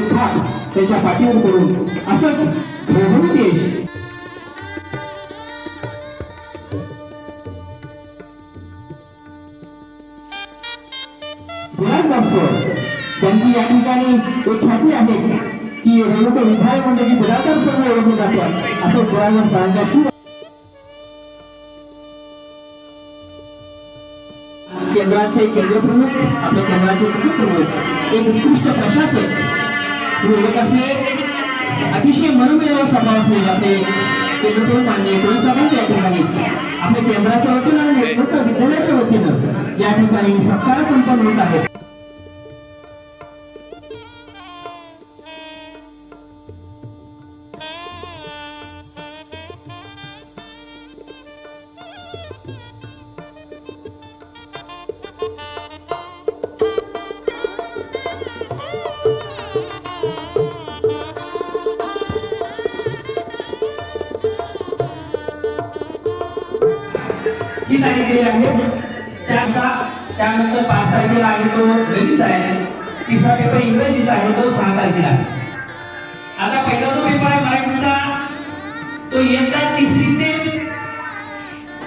सुद्धा त्याच्या पाठीवर करून असंच घडून यायचे त्यांची या ठिकाणी एक ख्याती आहे की रेणुका विधायक म्हणजे की गुलाबराव सर्व ओळखले जातात. असं गुलाबराव सरांच्या शुभ केंद्राचे केंद्रप्रमुख आपल्या केंद्राचे उपप्रमुख एक उत्कृष्ट प्रशासक निवडत असले अतिशय मनमिळव सभा असलेले आपले केंद्रप्रमुख मान्य कोणी या ठिकाणी आपल्या केंद्राच्या वतीनं आणि विद्यालयाच्या वतीनं या ठिकाणी सत्कार संपन्न होत आहेत ही तारीख दिली आहे चारचा त्यानंतर पाच तारखेला आहे तो गणित आहे. तिसरा पेपर इंग्रजीचा आहे तो सहा तारखेला आता पहिला जो पेपर आहे मराठीचा तो इयत्ता तिसरी ते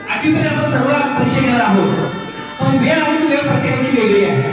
आठवीपर्यंत आपण सर्व परीक्षा घेणार आहोत. पण वेळ आणि वेळ प्रत्येकाची वेगळी आहे.